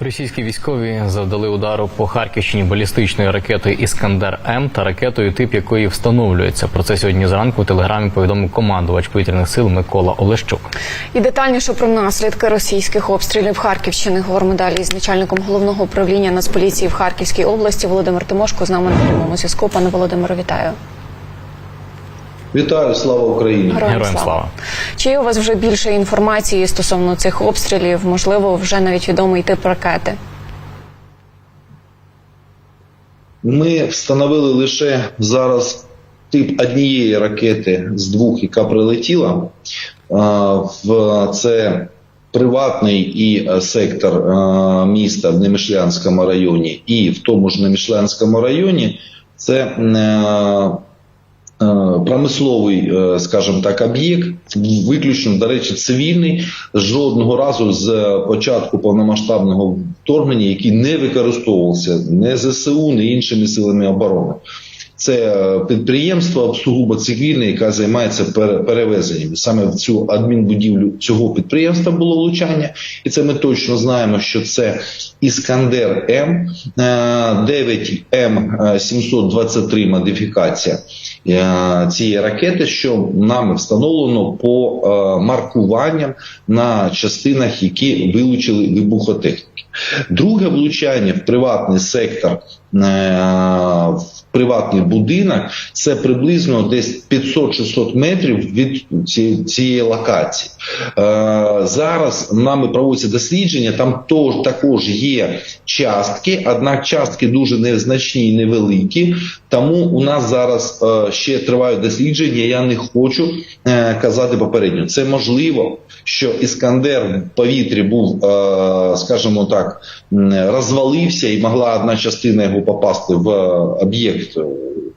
Російські військові завдали удару по Харківщині балістичною ракетою Іскандер М та ракетою, тип якої встановлюється. Про це сьогодні зранку в телеграмі повідомив командувач повітряних сил Микола Олещук. І детальніше про наслідки російських обстрілів Харківщини говоримо далі з начальником головного управління Нацполіції в Харківській області Володимир Тимошко з нами на прямому зв'язку. Пане Володимире, вітаю. Вітаю, слава Україні! Героям слава. Чи є у вас вже більше інформації стосовно цих обстрілів? Можливо, вже навіть відомий тип ракети? Ми встановили лише зараз тип однієї ракети з двох, яка прилетіла. Це приватний і е, сектор е, міста в Немишлянському районі, і в тому ж Немишлянському районі це Е, промисловий, е, скажімо так, об'єкт, виключно, до речі, цивільний, жодного разу з початку повномасштабного вторгнення, який не використовувався не ЗСУ, не іншими силами оборони. Це е, підприємство сугубо цивільне, яке займається пере- перевезенням. Саме в цю адмінбудівлю цього підприємства було влучання, і це ми точно знаємо, що це Іскандер М 9 М 723 модифікація е, цієї ракети, що нами встановлено по е, маркуванням на частинах, які вилучили вибухотехніки. Друге влучання в приватний сектор, е, в приватний будинок, це приблизно десь 500-600 метрів від цієї локації. Е, Зараз нами проводяться дослідження. Там також є частки, однак частки дуже незначні і невеликі. Тому у нас зараз е, ще тривають дослідження. Я не хочу е, казати попередньо. Це можливо, що іскандер в повітрі був, скажімо так, розвалився і могла одна частина його попасти в е, об'єкт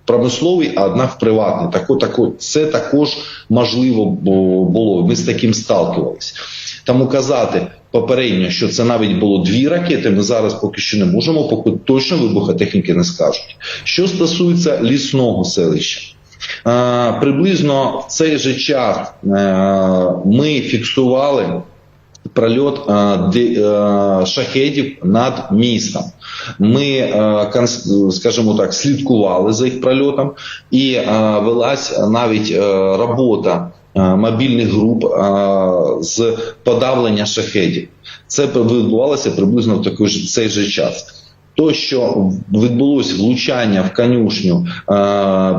промисловий, а одна в приватний. Тако, тако, це також можливо було. Ми з таким сталкивалися. Тому казати попередньо, що це навіть було дві ракети, ми зараз поки що не можемо, поки точно вибухотехніки не скажуть. Що стосується лісного селища. Приблизно в цей же час е, ми фіксували прольот шахедів над містом. Ми, скажімо так, слідкували за їх прольотом, і велась навіть робота мобільних груп з подавлення шахедів. Це відбувалося приблизно в такий цей же час. То, що відбулось влучання в конюшню е,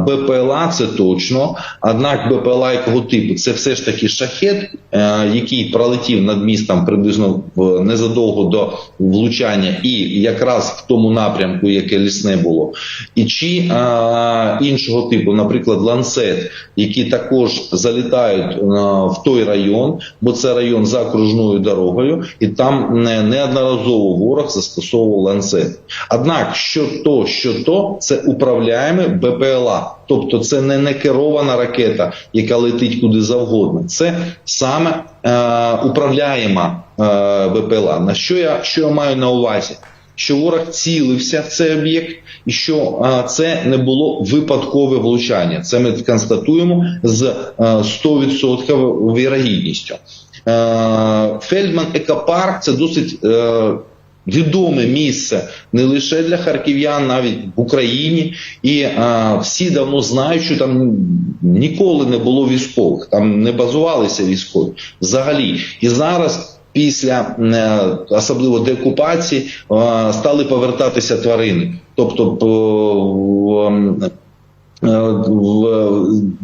БПЛА, це точно. Однак БПЛА якого типу це все ж таки шахет, е, який пролетів над містом приблизно незадовго до влучання, і якраз в тому напрямку, яке лісне було, і чи е, іншого типу, наприклад, ланцет, які також залітають в той район, бо це район за окружною дорогою, і там не, неодноразово ворог застосовував ланцет. Однак, що то, що то, це управляємо БПЛА. Тобто це не некерована ракета, яка летить куди завгодно. Це саме е, управляєма е, БПЛА. На що я, що я маю на увазі? Що ворог цілився в цей об'єкт, і що е, це не було випадкове влучання. Це ми констатуємо з е, 100% вірогідністю. Е, Фельдман Екопарк це досить е, відоме місце не лише для харків'ян, навіть в Україні. І е, всі давно знають, що там ніколи не було військових, там не базувалися військові взагалі. І зараз. Після е, особливо деокупації стали повертатися тварини, тобто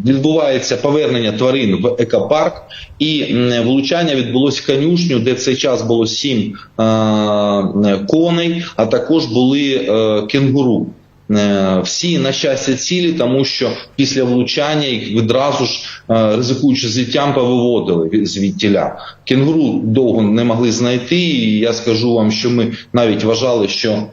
відбувається повернення тварин в екопарк, і влучання відбулося конюшню, де в цей час було сім е, коней, а також були е, кенгуру. Е, Всі на щастя цілі, тому що після влучання їх відразу ж е, ризикуючи життям, повиводили звідтіля. Кенгуру довго не могли знайти. І я скажу вам, що ми навіть вважали, що е,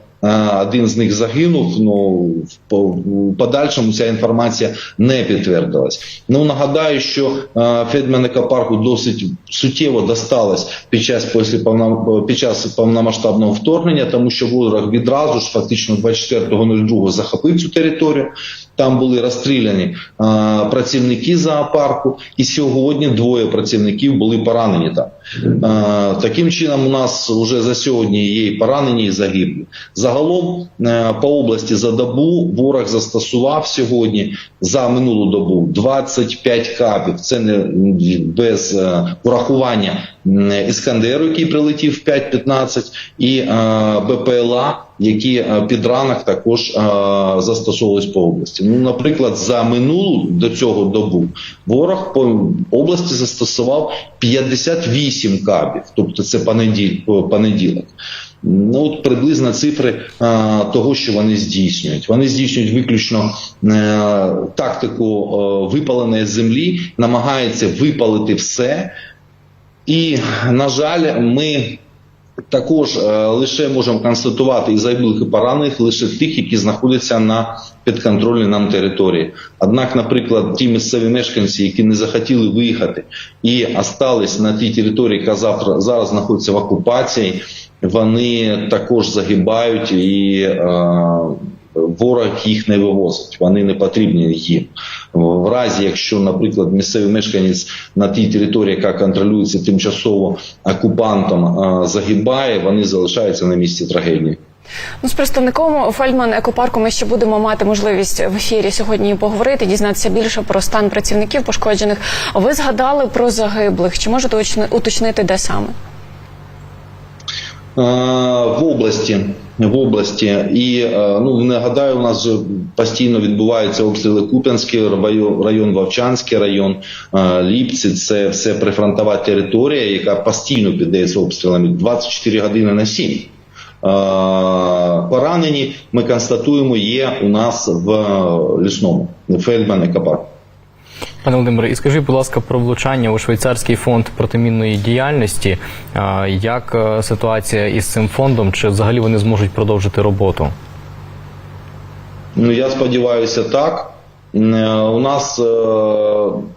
один з них загинув. Ну в подальшому ця інформація не підтвердилась. Ну нагадаю, що Федменика парку досить суттєво досталось під час під час повномасштабного вторгнення, тому що ворог відразу ж фактично 24.02 захопив цю територію. Там були розстріляні е, працівники зоопарку, і сьогодні двоє працівників були поранені там. Е, таким чином, у нас вже за сьогодні є і поранені і загиблі. Загалом е, по області за добу ворог застосував сьогодні за минулу добу 25 кабів. Це не без е, урахування іскандеру, який прилетів в 5.15, і е, БПЛА, які е, під ранок також е, застосовувались по області. Ну, наприклад, за минулу до цього добу ворог по області застосував 58 кабів, тобто це понеділь, понеділок. Ну, от приблизно цифри е, того, що вони здійснюють. Вони здійснюють виключно е, тактику е, випаленої землі, намагаються випалити все. І, на жаль, ми також е, лише можемо констатувати і загиблих і поранених лише тих, які знаходяться на підконтрольній нам території. Однак, наприклад, ті місцеві мешканці, які не захотіли виїхати і остались на тій території, яка завтра зараз знаходиться в окупації, вони також загибають і е, ворог їх не вивозить. Вони не потрібні їм. В разі, якщо, наприклад, місцевий мешканець на тій території, яка контролюється тимчасово окупантом, е, загибає, вони залишаються на місці трагедії. Ну, з представником Фельдман екопарку ми ще будемо мати можливість в ефірі сьогодні поговорити, дізнатися більше про стан працівників пошкоджених. Ви згадали про загиблих. Чи можете уточни- уточнити, де саме? Е, в області. В області і е, ну нагадаю, у нас постійно відбуваються обстріли Куп'янський район, Вовчанський район, е, Ліпці. Це все прифронтова територія, яка постійно піддається обстрілами 24 години на 7. Е, Поранені ми констатуємо є у нас в лісному Фельдман Екопарк. Пане Володимире, і скажіть, будь ласка, про влучання у швейцарський фонд протимінної діяльності. Як е, ситуація із цим фондом? Чи взагалі вони зможуть продовжити роботу? Ну я сподіваюся, так. Е, У нас е,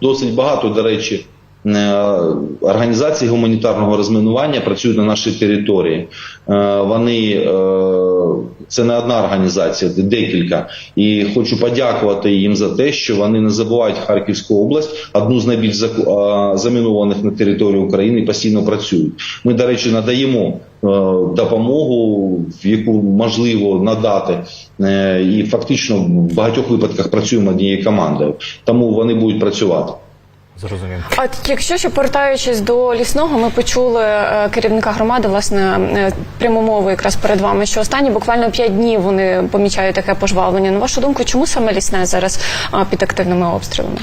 досить багато, до речі, е, організацій гуманітарного розмінування працюють на нашій території. Е, Вони е, це не одна організація, це декілька. І хочу подякувати їм за те, що вони не забувають Харківську область, одну з найбільш замінованих на території України, постійно працюють. Ми, до речі, надаємо допомогу, яку можливо надати, і фактично в багатьох випадках працюємо однією командою, тому вони будуть працювати. Зрозумів. А якщо ще повертаючись до лісного, ми почули е, керівника громади, власне, е, пряму мову якраз перед вами, що останні буквально 5 днів вони помічають таке пожвавлення. На вашу думку, чому саме лісне зараз під активними обстрілами?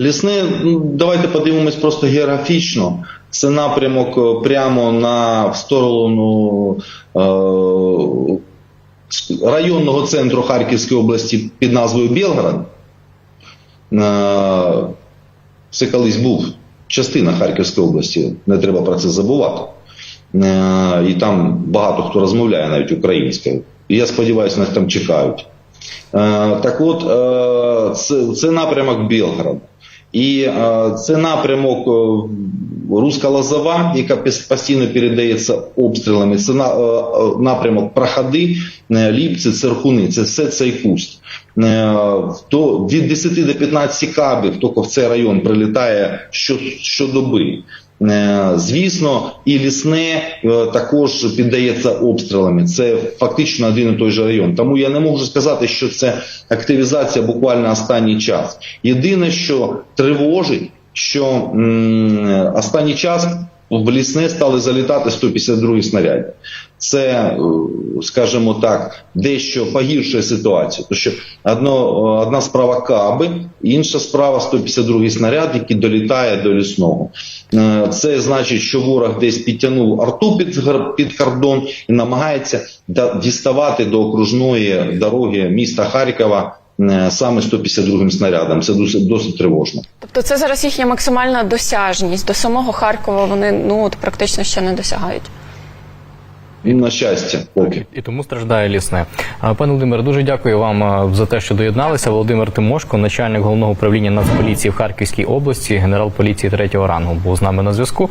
Лісне, ну, давайте подивимось просто географічно. Це напрямок е, прямо на в сторону е, районного центру Харківської області під назвою Білгород. Е, це колись був частина Харківської області, не треба про це забувати. Е, і там багато хто розмовляє навіть українською. І я сподіваюся, нас там чекають. Е, Так от, е, це, напрямок Білгорода. І е, це напрямок е, Руська Лозова, яка постійно передається обстрілами. Це на, е, напрямок Проходи, Ліпці, Церхуни. Це все цей куст. То від 10 до 15 кабів тільки в цей район прилітає що, щодоби. Е, Звісно, і лісне е, також піддається обстрілами. Це фактично один і той же район. Тому я не можу сказати, що це активізація буквально останній час. Єдине, що тривожить, що останній час в лісне стали залітати 152 снаряди. Це, е, скажімо так, дещо погіршує ситуацію. Тому що одно, одна справа каби, інша справа 152 снаряд, який долітає до лісного. Е, Це значить, що ворог десь підтягнув арту під, під кордон і намагається діставати до окружної дороги міста Харкова е, саме 152 снарядом. Це досить, досить тривожно. Тобто це зараз їхня максимальна досяжність. До самого Харкова вони ну от практично ще не досягають. І на щастя, поки. І тому страждає лісне. Пане Володимире, дуже дякую вам за те, що доєдналися. Володимир Тимошко, начальник головного управління Нацполіції в Харківській області, генерал поліції третього рангу, був з нами на зв'язку.